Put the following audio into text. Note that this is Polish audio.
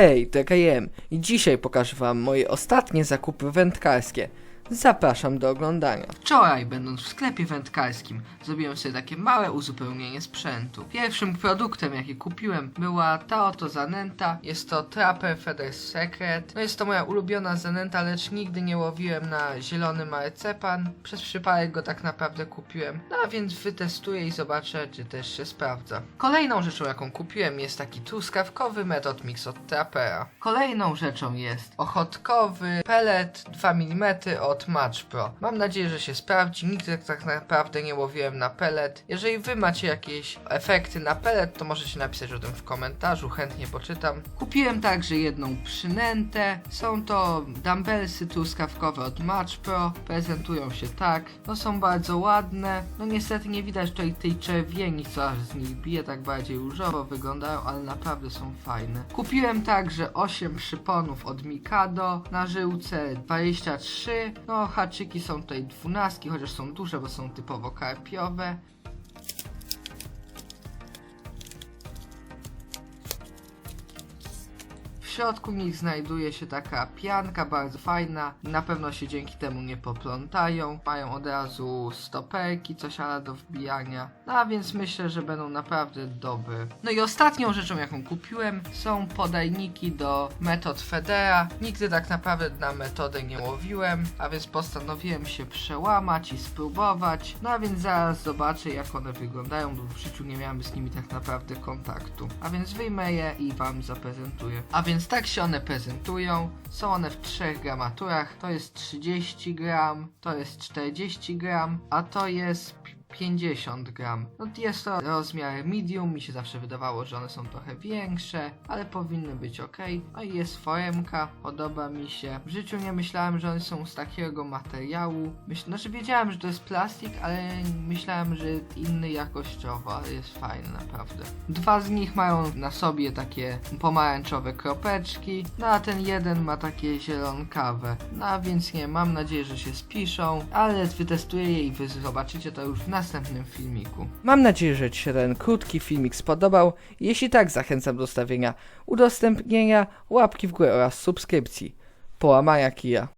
Hej, to KM i dzisiaj pokażę wam moje ostatnie zakupy wędkarskie. Zapraszam do oglądania. Wczoraj, będąc w sklepie wędkarskim, zrobiłem sobie takie małe uzupełnienie sprzętu. Pierwszym produktem, jaki kupiłem, była ta oto zanęta. Jest to Trapper Feather Secret. No jest to moja ulubiona zanęta, lecz nigdy nie łowiłem na zielony marcepan. Przez przypadek go tak naprawdę kupiłem. No a więc wytestuję i zobaczę, czy też się sprawdza. Kolejną rzeczą, jaką kupiłem, jest taki truskawkowy metod mix od Trappera. Kolejną rzeczą jest ochotkowy pellet 2 mm od Match Pro. Mam nadzieję, że się sprawdzi. Nigdy tak naprawdę nie łowiłem na pellet. Jeżeli wy macie jakieś efekty na pellet, to możecie napisać o tym w komentarzu, chętnie poczytam. Kupiłem także jedną przynętę. Są to dumbbellsy truskawkowe od Match Pro. Prezentują się tak. No są bardzo ładne. No niestety nie widać tutaj tej czerwieni, co aż z nich bije, tak bardziej różowo wyglądają, ale naprawdę są fajne. Kupiłem także 8 przyponów od Mikado na żyłce 23. No haczyki są tutaj 12, chociaż są duże, bo są typowo karpiowe. Środku nich znajduje się taka pianka bardzo fajna. Na pewno się dzięki temu nie poplątają. Mają od razu stoperki, coś ale do wbijania. No a więc myślę, że będą naprawdę dobre. No i ostatnią rzeczą jaką kupiłem są podajniki do metod Federa. Nigdy tak naprawdę na metodę nie łowiłem, a więc postanowiłem się przełamać i spróbować. No a więc zaraz zobaczę jak one wyglądają, bo w życiu nie miałem z nimi tak naprawdę kontaktu. A więc wyjmę je i wam zaprezentuję. A więc tak się one prezentują. Są one w trzech gramaturach. To jest 30 gram, to jest 40 gram, a to jest 50 gram. No jest to rozmiar medium, mi się zawsze wydawało, że one są trochę większe, ale powinny być ok. No i jest foremka, podoba mi się. W życiu nie myślałem, że one są z takiego materiału. Myśl, znaczy wiedziałem, że to jest plastik, ale myślałem, że inny jakościowo, ale jest fajny naprawdę. Dwa z nich mają na sobie takie pomarańczowe kropeczki, no a ten jeden ma takie zielonkawe. No a więc nie, mam nadzieję, że się spiszą, ale wytestuję je i wy zobaczycie to już w następnym filmiku. Mam nadzieję, że Ci się ten krótki filmik spodobał. Jeśli tak, zachęcam do stawienia udostępnienia, łapki w górę oraz subskrypcji. Połamania kija.